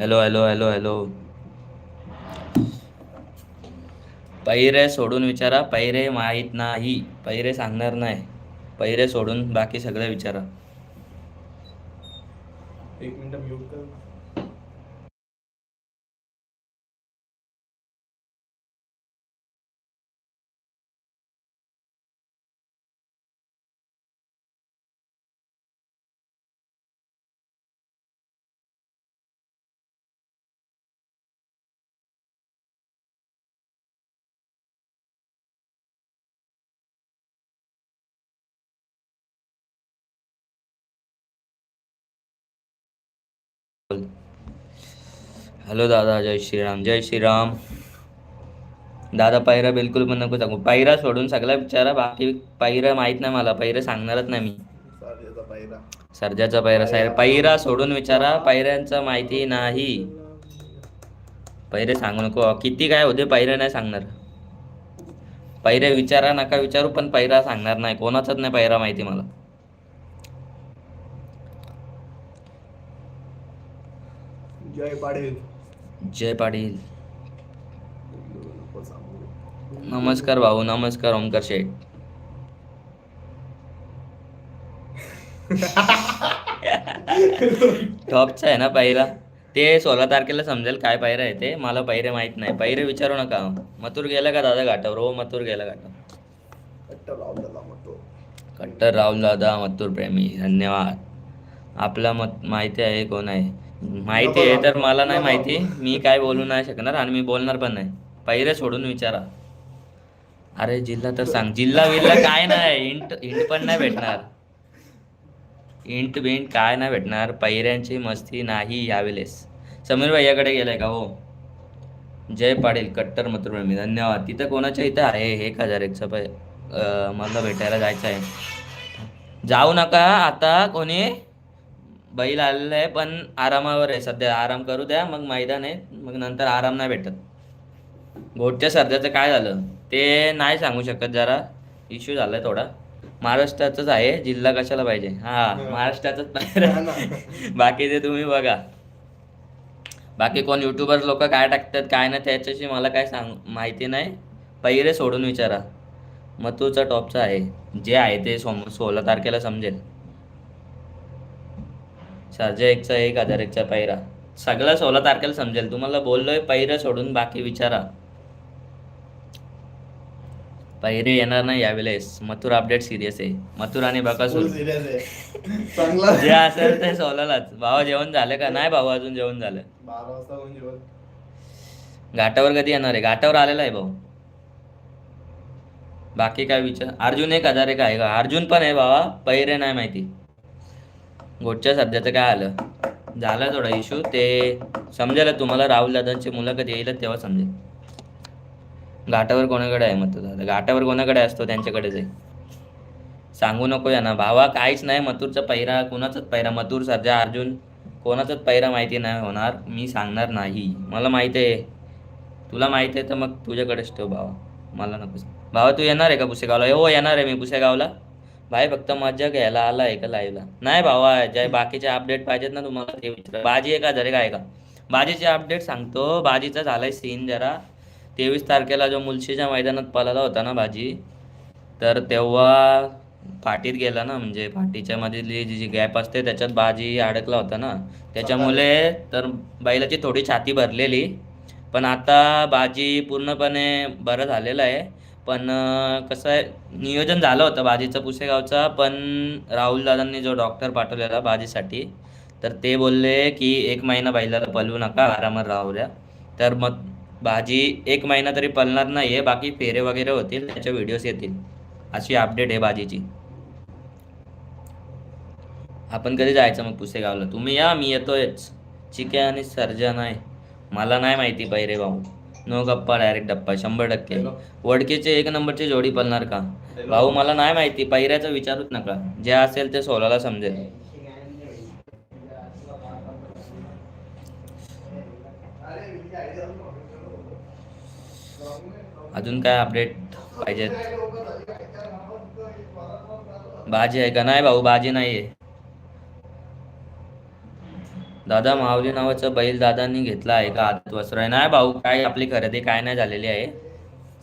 Hello hello hello hello पैरे सोडून विचारा पैरे माहीत नाही पैरे सांगणार नाही. पैरे सोडून बाकी सगळं विचारा. एक मिनिट म्यूट कर. हॅलो दादा. जय श्रीराम जय श्रीराम. दादा पैरा बिलकुल पण नको सांगू. पैरा सोडून सगळा विचारा. बाकी पैरा माहीत नाही मला. पैरे सांगणारच नाही मी. सर्जाचा पैरा साहेब पैरा सोडून विचारा. पैऱ्यांचा माहिती नाही. पैरे सांगू नको. किती काय होते पैरे नाही सांगणार. पैरे विचारा नका विचारू पण पैरा सांगणार नाही. कोणाचाच नाही पैरा माहिती मला. जय पाटील. जय पाटील. नमस्कार भाऊ नमस्कार ओमकार शेठ. टॉपचा आहे ना पायरा ते सोळा तारखेला समजेल काय पायरा आहे ते. मला पायरे माहीत नाही. पायरे विचारू नका. मथुर गेला का दादा घाटावर? हो मथुर गेला घाटावर. कट्टर राहुल दादा मथुर प्रेमी. धन्यवाद. आपला मत माहिती आहे कोण आहे? माहिती आहे तर मला नाही माहिती. मी काय बोलू नाही शकणार आणि मी बोलणार पण नाही. पैरे सोडून विचारा. अरे जिल्हा तर सांग. जिल्हा विल्हा काय नाही. इंट इंट पण नाही भेटणार. इंट बिंट काय नाही भेटणार. पैऱ्यांची मस्ती नाही यावेळेस. समीर भैयाकडे गेलाय का? हो. जय पाटील कट्टर मथुरप्रेमी धन्यवाद. तिथं कोणाच्या इथं? आहे एक हजार एकचं मला भेटायला जायचं आहे जाऊ नका. आता कोणी? बैल आलेलं आहे पण आरामावर आहे सध्या. आराम करू द्या मग मैदान आहे मग नंतर आराम नाही भेटत. गोटच्या सर्जाचं काय झालं? ते नाही सांगू शकत जरा. इश्यू झालाय थोडा. महाराष्ट्राचंच आहे जिल्हा कशाला पाहिजे? हा महाराष्ट्राचंच. पाहिजे. बाकी ते तुम्ही बघा. बाकी कोण युट्यूबर लोक काय टाकतात काय नाही त्याच्याशी मला काय सांग माहिती नाही. पैरे सोडून विचारा. मथुरचा टॉपचा आहे. जे आहे ते सोम सोळा तारखेला समजेल. सर्जा एकचा एक हजार एकचा पैरा सगळं सोळा तारखेला समजेल. तुम्हाला बोललोय पैरा सोडून बाकी विचारा. पैरे येणार नाही यावेळेस. मथुर अपडेट सिरियस आहे. मथुर आणि बकासूर जे असेल ते सोलालाच. भावा जेवण झालं का? नाही भाऊ अजून जेवण झालं. घाटावर कधी येणार आहे? घाटावर आलेला आहे भाऊ. बाकी काय विचार? अर्जुन एक हजार एक आहे का? अर्जुन पण आहे भावा. पैरे नाही माहिती. गोटच्या तर काय आलं? झाला थोडा इश्यू ते समजेल तुम्हाला राहुल दादांची मुलाखत येईल तेव्हा समजेल. घाटावर कोणाकडे आहे मतूर दादा? घाटावर कोणाकडे असतो त्यांच्याकडेच आहे सांगू नको या ना भावा काहीच नाही. मथुरचा पैरा कोणाचाच पैरा? मथुर सध्या अर्जुन कोणाचाच पैरा माहिती नाही होणार. मी सांगणार नाही. मला माहिती आहे. तुला माहिती आहे तर मग तुझ्याकडेच ठेव भावा. मला नको भावा तू येणार आहे का पुसेगावला हो, हो येणार आहे मी पुसेगावला भाई फक्त मजा घ्यायला आला आहे का लाईव्हला नाही भावा जे बाकीचे अपडेट पाहिजेत ना तुम्हाला ते विचार. बाजी एका जरे काय का? बाजीचे अपडेट सांगतो. बाजीचा झालाय सीन जरा. तेवीस तारखेला जो मुलशीच्या मैदानात पळाला होता ना बाजी तर तेव्हा फाटीत गेला ना म्हणजे फाटीच्या मधली जी जी गॅप असते त्याच्यात बाजी अडकला होता ना. त्याच्यामुळे तर बैलाची थोडी छाती भरलेली. पण आता बाजी पूर्णपणे बरं झालेलं आहे. पण कसं आहे नियोजन झालं होतं बाजीचं पुसेगावचा पण राहुल दादांनी जो डॉक्टर पाठवलेला बाजीसाठी तर ते बोलले की एक महिना बैलाला पलवू नका आरामात राहू द्या. तर मग भाजी एक महिना तरी पलणार नाही आहे बाकी फेरे वगैरे होतील त्याच्या व्हिडिओज येतील. अशी अपडेट आहे भाजीची आपण कधी जायचं मग पुसेगावला? तुम्ही या मी येतोयच. चिके आणि सर्जन नाही मला नाही माहिती पैरे भाऊ नो गप्पा डायरेक्ट डप्पा शंभर टक्के. वडकेचे एक नंबरची जोडी पळणार का? भाऊ मला नाही माहिती पैऱ्याचं विचारूच नका. जे असेल ते सोलाला समजेल. अजून काय अपडेट पाहिजेत? भाजी आहे का? नाही भाऊ भाजी नाही आहे दादा माऊली नावाचा बैल दादांनी घेतला आहे का आदत वस्त्र नाही भाऊ काय आपली खरेदी काय नाही झालेली आहे.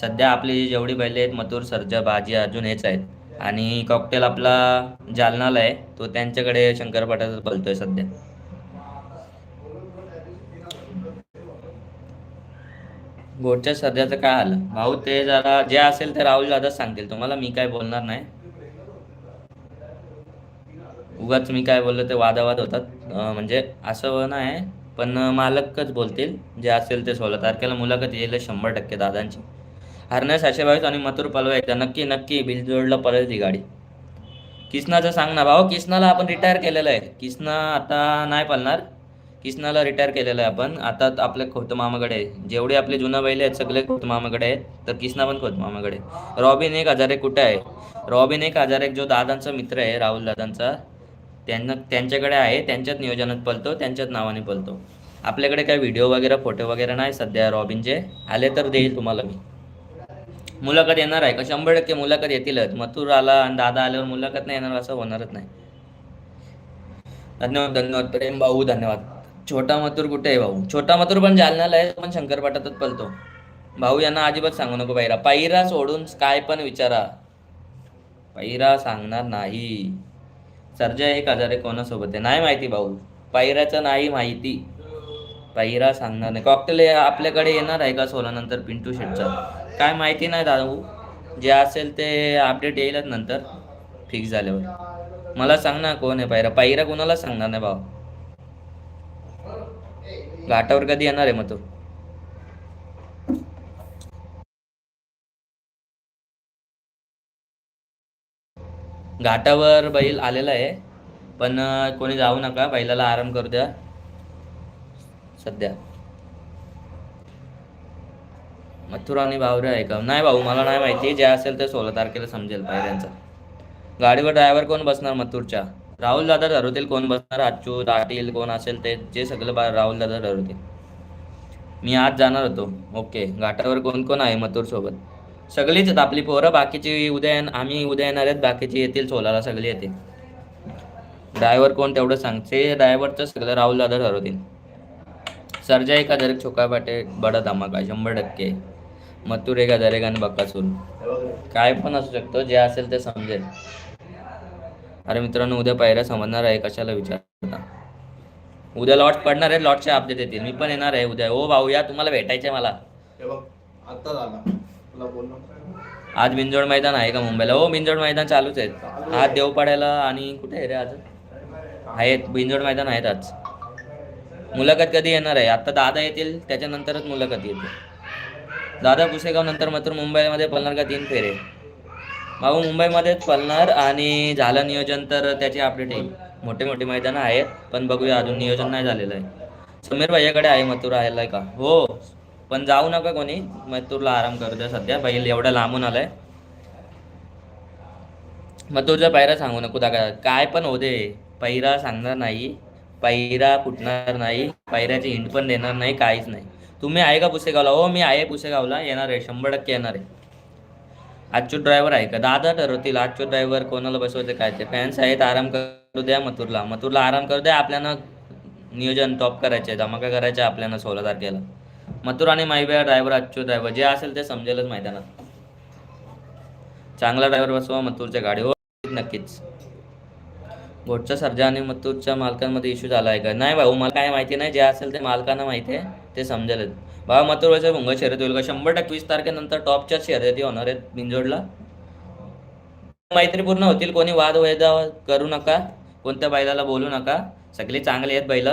सध्या आपली जेवढी बैल आहेत मथुर सर्जा बाजी अजून हेच आहेत. आणि कॉकटेल आपला जालनाला आहे तो त्यांच्याकडे शंकरपाटाचा बोलतोय सध्या. गोडच्या सध्याचं काय आलं भाऊ ते जरा जे असेल ते राहुल दादाच सांगतील. तुम्हाला मी काय बोलणार नाही. उगाच मी काय बोललो ते वादावाद होतात. म्हणजे असं नाही पण मालकच बोलतील जे असेल ते सोळा तारखेला मुलाखत येईल शंभर टक्के दादांची. हरण्या सातशे बावीस आणि मथुर पलवा एकदा नक्की नक्की बिलजोडला पळेल ती गाडी. किसनाचं सांग ना भाऊ किसनाला आपण रिटायर केलेलं आहे. किसना आता नाही पळणार किसनाला रिटायर केलेलं आहे आपण. आता आपल्या खोत मामाकडे आहे. जेवढे आपले जुना बैले आहेत सगळे खोत मामाकडे आहेत. तर किसना पण खोत मामाकडे रॉबिन एक हजार एक कुठे आहे? रॉबिन एक हजार एक जो दादांचा मित्र आहे राहुल दादांचा. त्यांना त्यांच्याकडे आहे त्यांच्याच नियोजनात पलतो त्यांच्याच नावाने पलतो आपल्याकडे काय व्हिडिओ वगैरे फोटो वगैरे नाही सध्या रॉबिनचे आले तर देईल तुम्हाला मी. मुलाखत येणार आहे का? शंभर टक्के मुलाखत येतीलच. मथुर आला आणि दादा आल्यावर मुलाखत नाही येणार असं होणारच नाही. धन्यवाद धन्यवाद. प्रेम भाऊ धन्यवाद. छोटा मथुर कुठे आहे भाऊ? छोटा मथुर पण जालन्याला आहे पण शंकरपाटातच पलतो भाऊ यांना अजिबात सांगू नको पायरा पायरा सोडून काय पण विचारा. पायरा सांगणार नाही. सर्जा एक हजार आहे कोणासोबत आहे? नाही माहिती भाऊ. पायऱ्याचं नाही माहिती. पायरा सांगणार नाही. कॉकटेल आपल्याकडे येणार आहे का सोलानंतर पिंटू शेटचा? काय माहिती नाही दादू. जे असेल ते अपडेट येईलच नंतर. फिक्स झाल्यावर. मला सांग ना कोण आहे पायरा. पायरा कोणाला सांगणार नाही भाऊ? घाटावर कधी येणार आहे मग तो? घाटावर बैल आलेला आहे. पण कोणी जाऊ नका बैलाला आराम करू द्या. सध्या. मथुरा आणि बावरे आहे का? नाही भाऊ मला नाही माहिती. जे असेल ते सोळा तारखेला समजेल पायऱ्यांचा गाडीवर ड्रायव्हर कोण बसणार मथुरच्या? राहुल दादा ठरवतील कोण बसणार अच्चू राटील कोण असेल ते जे सगळं राहुल दादा ठरवतील. मी आज जाणार होतो. ओके. घाटावर कोण कोण आहे मथुर सोबत सगळीच आहेत आपली पोरं बाकीची उद्या आम्ही उद्या येणार आहेत बाकीची येतील सोलाला सगळी येतील. ड्रायव्हर कोण तेवढं सांगते ड्रायव्हरचं सगळं राहुल दादा ठरवतील. सरजा एक हजार एक छोका पाटे बडा धमाका शंभर टक्के. मथुर एक हजार एक आणि बक्कासूर. काय पण असू शकतो जे असेल ते समजेल. अरे मित्रांनो उद्या पायऱ्या समजणार आहे कशाला विचारता. उद्या लॉट पडणार आहे लॉटचे अपडेट येतील. मी पण येणार आहे उद्या. ओ भाऊ या तुम्हाला भेटायचे मला. आता झाला. आज बिंजोड मैदान आहे का मुंबईला? हो बिंजोड मैदान चालूच आहेत. आज देवपाड्याला आणि कुठे आहे रे आज? आहेत बिंजोड मैदान आहेत आज. मुलाखत कधी येणार आहे? आता दादा येतील त्याच्यानंतरच मुलाखत येते. दादा पुसेगाव नंतर मात्र मुंबईमध्ये पळणार का तीन फेरे? भाऊ मुंबईमध्येच पळणार आणि झालं नियोजन तर त्याची अपडेट येईल मोठे मोठे मैदानं आहेत पण बघूया अजून नियोजन नाही झालेलं आहे. समीर भैयाकडे आहे मथुरा आहे का? हो. पण जाऊ नका कोणी. मथुरला आराम करू द्या सध्या. बैल एवढा लांबून आलाय. तुझा पायरा सांगू नको दादा. काय पण हो दे. पैरा सांगणार नाही. पैरा फुटणार नाही. पैऱ्याची हिंट पण देणार नाही. काहीच नाही. तुम्ही आहे का पुसेगावला? हो मी आहे पुसेगावला. येणार आहे. शंभर टक्के येणार आहे. आजचो ड्रायव्हर आहे का? दादा ठरवतील. आजचो ड्रायव्हर कोणाला बसवायचं काय ते. फॅन्स आहेत आराम करू द्या मथुरला मथुरला आराम करू द्या. आपल्याला नियोजन टॉप करायचे धमाका करायचे आपल्याला सोळा तारखेला. मथुर आणि माईबा ड्रायव्हर आजचो ड्रायव्हर जे असेल ते समजेलच मैदानात. चांगला ड्रायव्हर बसवा मथुरच्या गाडीवर हो, नक्कीच. घोटचा सर्जा आणि मथुरच्या मालकांमध्ये इश्यू झाला आहे का? नाही भाऊ मला काय माहिती नाही. जे असेल ते मालकांना माहिती आहे. ते समजेलच. भाऊ मथुर वरच्या भुंगा शर्यत होईल का? शंभर टक्के वीस तारखेनंतर टॉपच्या शर्यती होणार आहेत बिंजोडला मैत्रीपूर्ण होतील. कोणी वाद वैदा करू नका. कोणत्या बैलाला बोलू नका. सगळे चांगले आहेत बैल.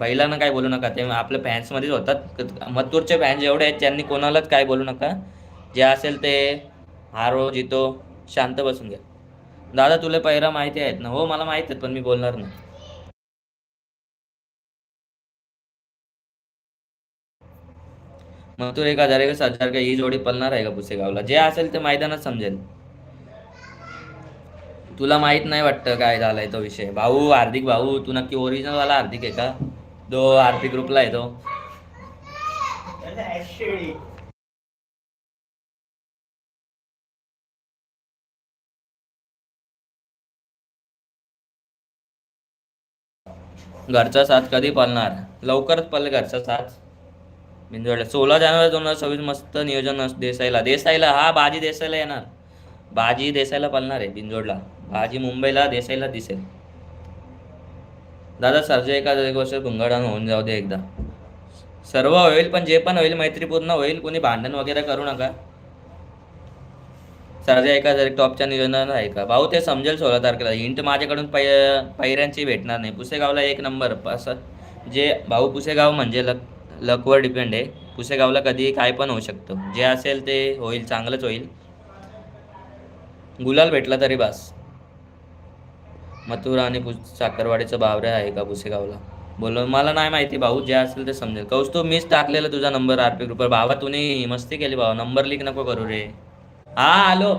बैलांना काय बोलू नका ते आपल्या फॅन्समध्येच होतात. मथुरचे फॅन्स जेवढे आहेत त्यांनी कोणालाच काय बोलू नका. जे असेल ते हारो जितो शांत बसून घ्या. दादा तुला पहिरा माहिती आहेत ना? हो मला माहिती आहेत पण मी बोलणार नाही. मग तू एक हजार एक हजार का ही जोडी पलणार आहे का पुसेगावला? जे असेल ते मैदानात समजेल. तुला माहीत नाही वाटतं काय झालाय तो विषय? भाऊ हार्दिक भाऊ तू नक्की ओरिजिनल वाला हार्दिक आहे का? तो आरती ग्रुपला येतो. तो घरचा साथ कधी पालणार? लवकरच पळेल घरचा साथ. बिंजोडला सोळा जानेवारी दोन हजार सव्वीस मस्त नियोजन देसाईला. देसाईला हा बाजी देसाईला येणार. बाजी देसाईला पालणार आहे बिंजोडला. बाजी मुंबईला देसाईला दिसेल. दादा सरजे एका एक वर्ष भुंगाडान होऊन जाऊ दे एकदा. सर्व होईल पण जे पण होईल मैत्रीपूर्ण होईल कोणी भांडण वगैरे करू नका. सरजा एका जरी टॉपच्या नियोजनात आहे का? भाऊ ते समजेल सोळा तारखेला. हिंट माझ्याकडून पै पैऱ्यांची भेटणार नाही. पुसेगावला एक नंबर असं. जे भाऊ पुसेगाव म्हणजे लक लकवर डिपेंड आहे. पुसेगावला कधी काय पण होऊ शकतं. जे असेल ते होईल चांगलंच होईल. गुलाल भेटला तरी बास. मथुरा आणि पुस साखरवाडीचं बावरे आहे का पुसेगावला बोललो मला नाही माहिती भाऊ जे असेल ते समजेल. कौस्तुभ मीच टाकलेला तुझा नंबर आरपी ग्रुपवर भावा तुम्ही मस्ती केली भाऊ नंबर लिक नको करू रे. हा आलो.